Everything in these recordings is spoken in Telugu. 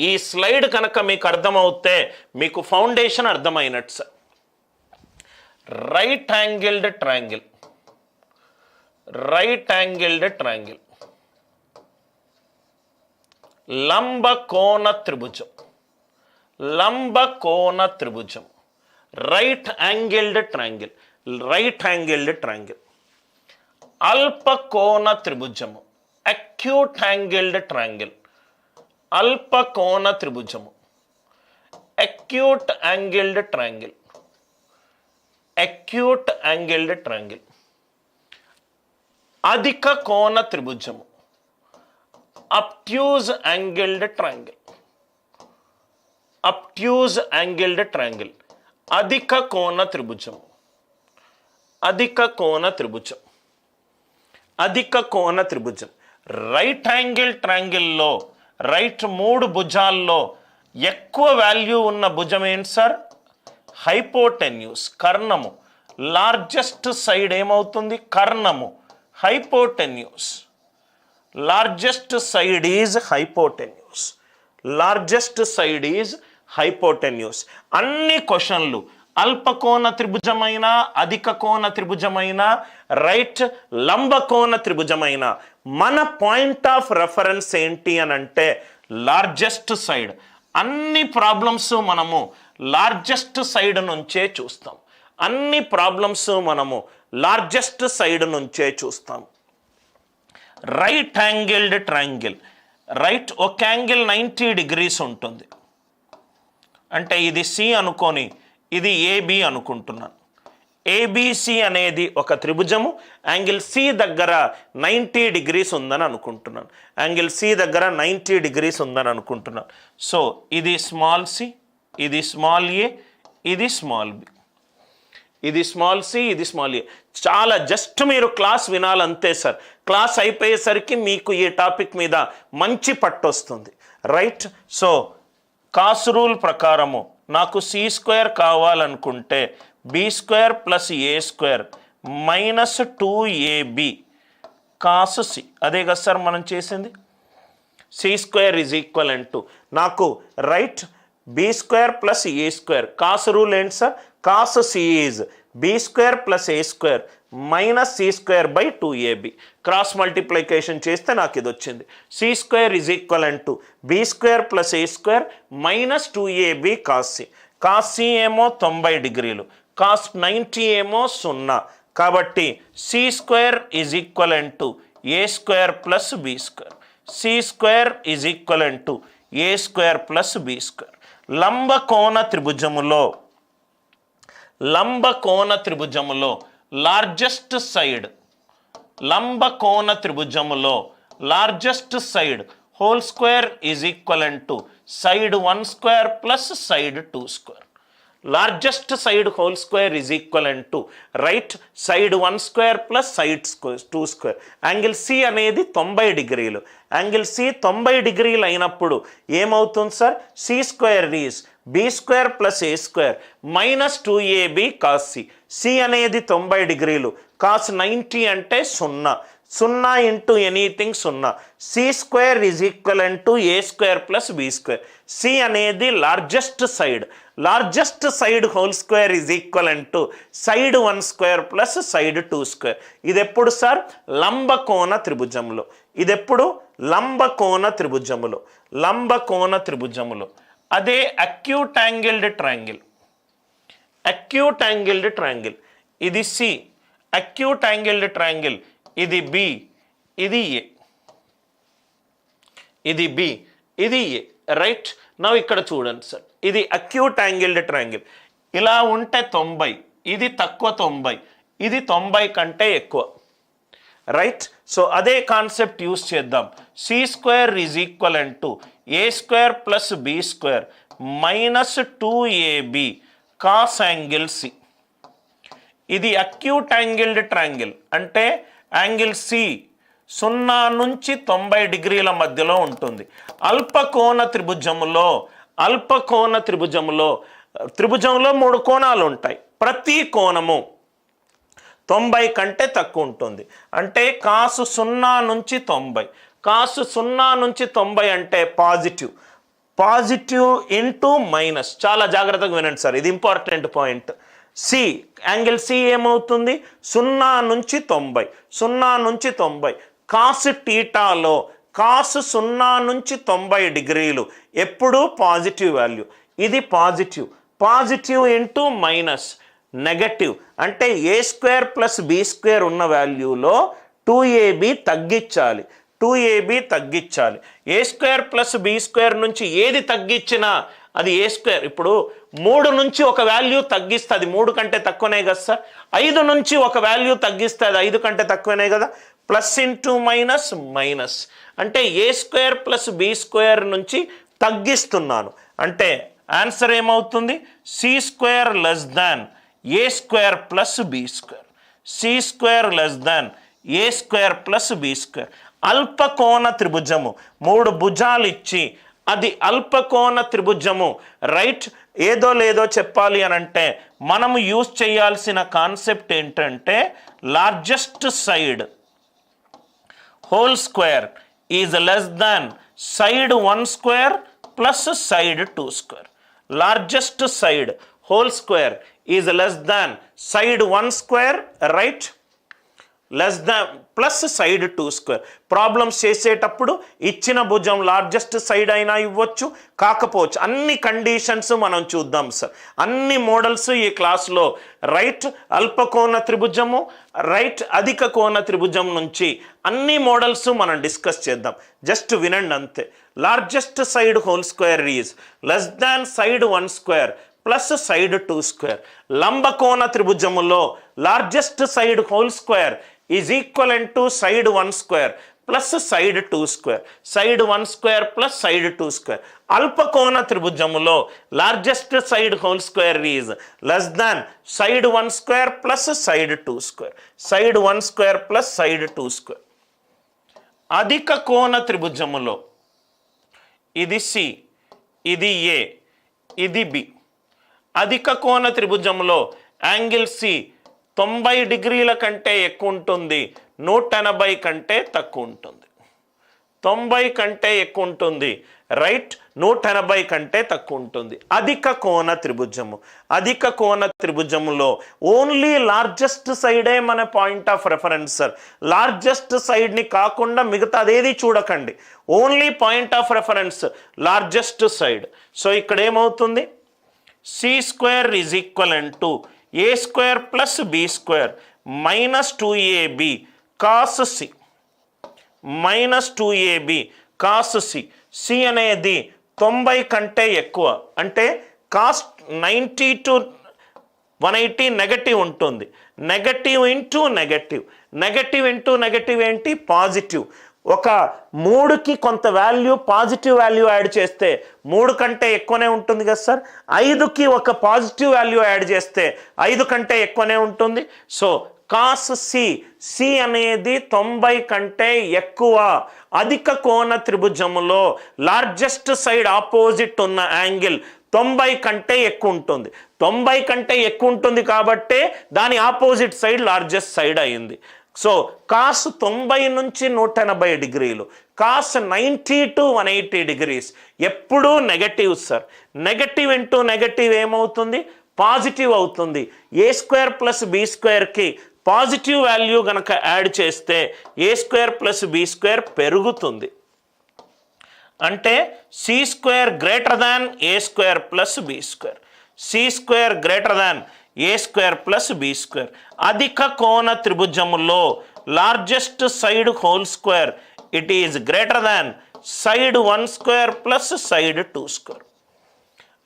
ఈ స్లైడ్ కనుక మీకు అర్థమవుతే మీకు foundation అర్థమైనట్టు sir. Right angled triangle right angled triangle లంబ కోణ త్రిభుజం. లంబ కోణ త్రిభుజం. Right angled triangle right angled triangle అల్ప కోణ త్రిభుజము. అక్యూట్ యాంగిల్డ్ ట్రాంగిల్ అల్ప కోణ త్రిభుజము. Acute angled triangle acute angled triangle అధిక కోణ త్రిభుజము. Obtuse angled triangle obtuse angled triangle అధిక కోణ త్రిభుజం అధిక కోణ త్రిభుజం. అధిక కోణ త్రిభుజం. రైట్ యాంగిల్ ట్రయాంగిల్లో రైట్ మూడు భుజాల్లో ఎక్కువ వాల్యూ ఉన్న భుజం ఏంటి సార్? హైపోటెన్యూస్ కర్ణము. లార్జెస్ట్ సైడ్ ఏమవుతుంది? కర్ణము. Hypotenuse. Largest side is hypotenuse. Largest side is hypotenuse. అన్ని క్వశ్చన్లు అల్పకోణ త్రిభుజమైన అధిక కోణ త్రిభుజమైన రైట్ లంబకోణ త్రిభుజమైన. మన పాయింట్ ఆఫ్ రెఫరెన్స్ ఏంటి అని అంటే లార్జెస్ట్ సైడ్. అన్ని ప్రాబ్లమ్స్ మనము లార్జెస్ట్ సైడ్ నుంచే చూస్తాం. అన్ని ప్రాబ్లమ్స్ మనము లార్జెస్ట్ సైడ్ నుంచే చూస్తాం. Right angled triangle. రైట్ ఒక యాంగిల్ నైంటీ డిగ్రీస్ ఉంటుంది. అంటే ఇది సి అనుకొని ఇది ఏబి అనుకుంటున్నాను. ఏబిసి అనేది ఒక త్రిభుజము. యాంగిల్ సి దగ్గర నైంటీ డిగ్రీస్ ఉందని అనుకుంటున్నాను. యాంగిల్ సి దగ్గర నైంటీ డిగ్రీస్ ఉందని అనుకుంటున్నాను. సో ఇది స్మాల్ సి ఇది స్మాల్ ఏ ఇది స్మాల్ బి ఇది స్మాల్ సి ఇది స్మాల్ ఏ చాలా జస్ట్ మీరు క్లాస్ వినాలంతే సార్ క్లాస్ అయిపోయేసరికి మీకు ఈ టాపిక్ మీద మంచి పట్టు వస్తుంది రైట్ సో కాస్ రూల్ ప్రకారము నాకు సి స్క్వేర్ కావాలనుకుంటే B square plus A square minus two AB cos C అదే కదా సార్ మనం చేసింది? C square is equal to నాకు right B square plus A square. Cos rule ఏంటి sir? Cos C is B square plus A square. Minus C square by two AB cross multiplication చేస్తే నాకు ఇది వచ్చింది. C square is equal to B square plus A square minus two AB cos C cos ఏమో తొంభై డిగ్రీలు. కాస్ నైంటీ ఏమో సున్నా. కాబట్టి C square is equal to A square plus B square. C square is equal to A square plus B square. లంబ కోణ త్రిభుజములో లంబ కోణ త్రిభుజములో లార్జెస్ట్ సైడ్ లంబకోణ త్రిభుజములో largest side whole square is equal to side one square plus side two square. Largest side whole square is equal to right side one square plus side square two square. Angle C అనేది తొంభై డిగ్రీలు. యాంగిల్ సి తొంభై డిగ్రీలు అయినప్పుడు ఏమవుతుంది sir? C square is B square plus A square minus two AB cos C C అనేది తొంభై డిగ్రీలు. కాస్ నైంటీ అంటే సున్నా. సున్నా ఇంటూ ఎనీథింగ్ సున్నా. C square is equal to A square plus B square C అనేది largest side largest side whole square is equal to side one square plus side two square ఇది ఎప్పుడు సార్ లంబకోణ త్రిభుజంలో ఇది ఎప్పుడు లంబకోణ త్రిభుజములు. లంబకోణ త్రిభుజములు. అదే acute angled triangle acute angled triangle ఇది సి అక్యూట్ యాంగిల్డ్ ట్రయాంగిల్ ఇది బి ఇది ఏ ఇది బి ఇది ఏ రైట్ నవ్వు ఇక్కడ చూడండి సార్ ఇది అక్యూట్ యాంగిల్డ్ ట్రయాంగిల్ ఇలా ఉంటే తొంభై ఇది తక్కువ తొంభై ఇది తొంభై కంటే ఎక్కువ. రైట్ సో అదే కాన్సెప్ట్ యూస్ చేద్దాం. C square is equal to A square plus B square minus two AB cos angle C ఇది అక్యూట్ యాంగిల్డ్ ట్రాంగిల్ అంటే యాంగిల్ సి సున్నా నుంచి తొంభై డిగ్రీల మధ్యలో ఉంటుంది. అల్పకోణ త్రిభుజములో అల్పకోణ త్రిభుజములో త్రిభుజంలో మూడు కోణాలు ఉంటాయి. ప్రతి కోణము తొంభై కంటే తక్కువ ఉంటుంది. అంటే కాసు సున్నా నుంచి తొంభై. కాసు సున్నా నుంచి తొంభై అంటే పాజిటివ్. Positive into minus. చాలా జాగ్రత్తగా వినండి సార్ ఇది important point. C angle C ఏమవుతుంది? సున్నా నుంచి తొంభై. సున్నా నుంచి తొంభై. కాసు టీటాలో కాసు సున్నా నుంచి తొంభై డిగ్రీలు ఎప్పుడూ పాజిటివ్ వాల్యూ. ఇది positive. Positive into minus. Negative. అంటే A square plus B square ఉన్న వాల్యూలో టూ ఏబి తగ్గించాలి. టూ ఏబి తగ్గించాలి. A square plus B square నుంచి ఏది తగ్గించినా అది ఏ స్క్వేర్. ఇప్పుడు మూడు నుంచి ఒక వాల్యూ తగ్గిస్తే అది మూడు కంటే తక్కువనే కదా సార్? ఐదు నుంచి ఒక వాల్యూ తగ్గిస్తే అది ఐదు కంటే తక్కువనే కదా? Plus into minus minus. అంటే A square plus B square నుంచి తగ్గిస్తున్నాను. అంటే ఆన్సర్ ఏమవుతుంది? C square less than A square plus B square. C square less than A square plus B square. అల్పకోణ త్రిభుజము. మూడు భుజాలు ఇచ్చి అది అల్పకోణ త్రిభుజము. రైట్ ఏదో లేదో చెప్పాలి అని అంటే మనము యూజ్ చేయాల్సిన కాన్సెప్ట్ ఏంటంటే largest side whole square is less than side one square plus side two square. Largest side whole square is less than side one square right less than plus side two square problems చేసేటప్పుడు ఇచ్చిన భుజం లార్జెస్ట్ సైడ్ అయినా ఇవ్వచ్చు కాకపోవచ్చు. అన్ని కండిషన్స్ మనం చూద్దాం సార్ అన్ని మోడల్స్ ఈ క్లాస్లో రైట్ అల్పకోణ త్రిభుజము రైట్ అధిక కోణ త్రిభుజం నుంచి అన్ని మోడల్స్ మనం డిస్కస్ చేద్దాం. జస్ట్ వినండి అంతే. Largest side whole square is less than side one square plus side two square లంబకోణ త్రిభుజములో largest side whole square is equal to side one square plus side two square side one square plus side two square అల్పకోణ త్రిభుజములో largest side whole square is less than side one square plus side two square side one square plus side two square అధిక కోణ త్రిభుజములో ఇది సి ఇది ఏ ఇది బి అధిక కోణ త్రిభుజంలో యాంగిల్ సి తొంభై డిగ్రీల కంటే ఎక్కువ ఉంటుంది నూట ఎనభై కంటే తక్కువ ఉంటుంది తొంభై కంటే ఎక్కువ ఉంటుంది రైట్ నూట ఎనభై కంటే తక్కువ ఉంటుంది అధిక కోణ త్రిభుజము. అధిక కోణ త్రిభుజములో ఓన్లీ లార్జెస్ట్ సైడే మన point of reference sir largest సైడ్ని కాకుండా మిగతా అదేది చూడకండి. Only point of reference largest side so ఇక్కడ ఏమవుతుంది C square is equal to A square plus B square minus two AB cos C minus two AB cos C C అనేది తొంభై కంటే ఎక్కువ. అంటే cos ninety to one eighty negative ఉంటుంది. Negative into negative negative into negative ఏంటి? పాజిటివ్ ఒక మూడుకి కొంత వాల్యూ పాజిటివ్ వాల్యూ యాడ్ చేస్తే మూడు కంటే ఎక్కువనే ఉంటుంది కదా సార్? ఐదుకి ఒక పాజిటివ్ వాల్యూ యాడ్ చేస్తే ఐదు కంటే ఎక్కువనే ఉంటుంది. సో కాస్ సి సి అనేది తొంభై కంటే ఎక్కువ అధిక కోణ త్రిభుజములో లార్జెస్ట్ సైడ్ ఆపోజిట్ ఉన్న యాంగిల్ తొంభై కంటే ఎక్కువ ఉంటుంది. తొంభై కంటే ఎక్కువ ఉంటుంది కాబట్టే దాని ఆపోజిట్ సైడ్ లార్జెస్ట్ సైడ్ అయింది. సో కాస్ తొంభై నుంచి నూట ఎనభై డిగ్రీలు. Cos ninety to one eighty degrees. ఎప్పుడూ negative sir negative into negative ఏమవుతుంది? పాజిటివ్ అవుతుంది. ఏ స్క్వేర్ ప్లస్ బి స్క్వేర్కి పాజిటివ్ వాల్యూ కనుక యాడ్ చేస్తే A square plus B square పెరుగుతుంది. అంటే C square greater than A square plus B square C square greater than A square plus B square? అధిక కోణ త్రిభుజములో largest side whole square. It is greater than side one square plus side two square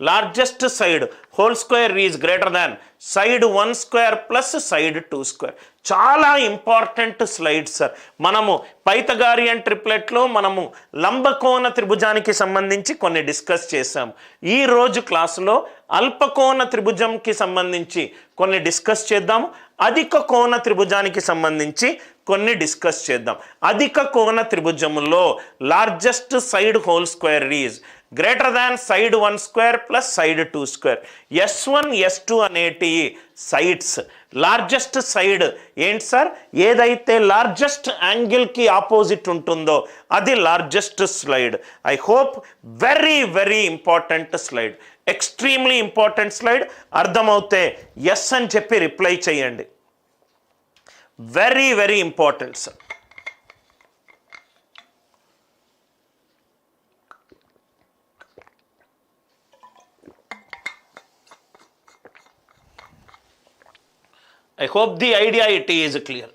largest side whole square is greater than side one square plus side two square చాలా ఇంపార్టెంట్ స్లైడ్ సార్ మనము పైతగారియన్ ట్రిప్లెట్లో మనము లంబకోణ త్రిభుజానికి సంబంధించి కొన్ని డిస్కస్ చేసాము ఈరోజు క్లాసులో అల్పకోణ త్రిభుజంకి సంబంధించి కొన్ని డిస్కస్ చేద్దాము. అధిక కోణ త్రిభుజానికి సంబంధించి కొన్ని డిస్కస్ చేద్దాం. అధిక కోణ త్రిభుజములో largest side whole square is greater than side one square plus side two square S one S two అనేటి సైడ్స్ లార్జెస్ట్ సైడ్ ఏంటి సార్? ఏదైతే లార్జెస్ట్ యాంగిల్కి ఆపోజిట్ ఉంటుందో అది largest slide I hope very very important slide extremely important slide అర్థమవుతే yes అని చెప్పి రిప్లై చేయండి. Very very important sir I hope the idea it is clear.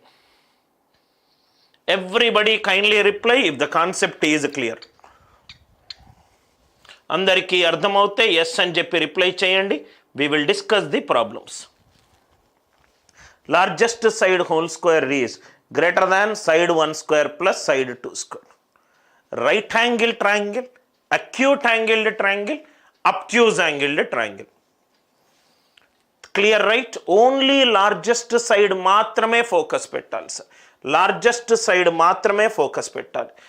Everybody kindly reply if the concept is clear. అందరికీ అర్థమవుతే ఎస్ అని చెప్పి రిప్లై చేయండి we will discuss the problems largest side whole square is greater than side one square plus side two square right angle triangle acute angled triangle obtuse angled triangle clear right only largest side మాత్రమే ఫోకస్ పెట్టాలి సార్ లార్జెస్ట్ సైడ్ మాత్రమే ఫోకస్ పెట్టాలి.